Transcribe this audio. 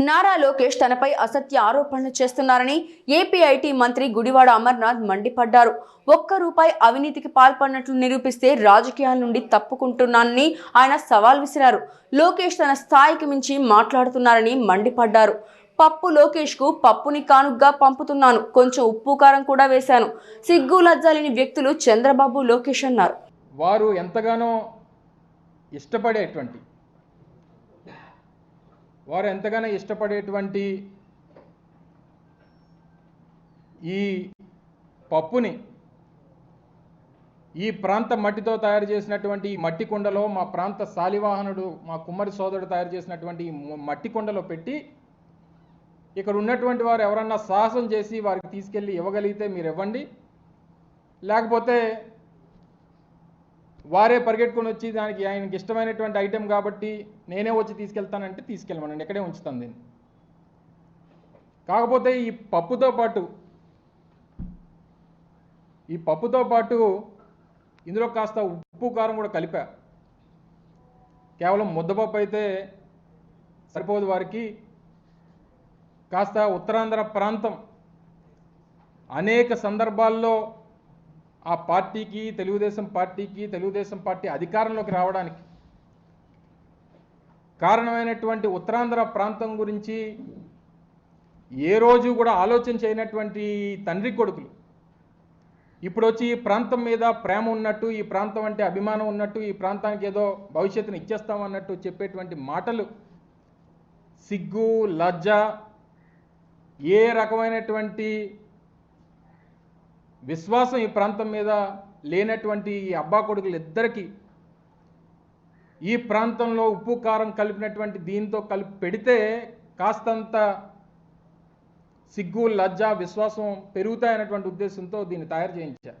నారా లోకేష్ తనపై అసత్య ఆరోపణలు చేస్తున్నారని ఏపీఐటీ మంత్రి గుడివాడ అమర్నాథ్ మండిపడ్డారు. ఒక్క రూపాయి అవినీతికి పాల్పడినట్లు నిరూపిస్తే రాజకీయాల నుండి తప్పుకుంటున్నానని ఆయన సవాల్ విసిరారు. లోకేష్ తన స్థాయికి మించి మాట్లాడుతున్నారని మండిపడ్డారు. పప్పు లోకేష్కు పప్పుని కానుగ్గా పంపుతున్నాను. కొంచెం ఉప్పు కారం కూడా వేశాను. సిగ్గు లజ్జాలేని వ్యక్తులు చంద్రబాబు లోకేష్ అన్నారు. వారు ఎంతగానో ఇష్టపడేటువంటి వారు ఎంతగానో ఇష్టపడేటువంటి ఈ పప్పుని ఈ ప్రాంత మట్టితో తయారు చేసినటువంటి ఈ మట్టి కుండలో మా ప్రాంత శాలివాహనుడు మా కుమ్మరి సోదరుడు తయారు చేసినటువంటి ఈ మట్టి కుండలో పెట్టి ఇక్కడ ఉన్నటువంటి వారు ఎవరన్నా సాహసం చేసి వారికి తీసుకెళ్ళి ఇవ్వగలిగితే మీరు ఇవ్వండి లేకపోతే వారే పరిగెట్టుకొని వచ్చి దానికి ఆయనకి ఇష్టమైనటువంటి ఐటెం కాబట్టి నేనే వచ్చి తీసుకెళ్తానంటే తీసుకెళ్ళమనండి ఇక్కడే ఉంచుతాను దీన్ని. కాకపోతే ఈ పప్పుతో పాటు ఈ పప్పుతో పాటు ఇందులో కాస్త ఉప్పు కారం కూడా కలిపా. కేవలం ముద్దపప్పు అయితే సరిపోదు వారికి. కాస్త ఉత్తరాంధ్ర ప్రాంతం అనేక సందర్భాల్లో ఆ పార్టీకి తెలుగుదేశం పార్టీకి తెలుగుదేశం పార్టీ అధికారంలోకి రావడానికి కారణమైనటువంటి ఉత్తరాంధ్ర ప్రాంతం గురించి ఏ రోజు కూడా ఆలోచన చేయనటువంటి తండ్రి కొడుకులు. ఇప్పుడు వచ్చి ఈ ప్రాంతం మీద ప్రేమ ఉన్నట్టు ఈ ప్రాంతం అంటే అభిమానం ఉన్నట్టు ఈ ప్రాంతానికి ఏదో భవిష్యత్తును ఇచ్చేస్తామన్నట్టు చెప్పేటువంటి మాటలు సిగ్గు లజ్జ ఏ రకమైనటువంటి విశ్వాసం ఈ ప్రాంతం మీద లేనటువంటి ఈ అబ్బా కొడుకులు ఇద్దరికీ ఈ ప్రాంతంలో ఉప్పు కారం కలిపినటువంటి దీంతో కలిపి పెడితే కాస్తంత సిగ్గు లజ్జ విశ్వాసం పెరుగుతాయనేటువంటి ఉద్దేశంతో దీన్ని తయారు చేయించారు.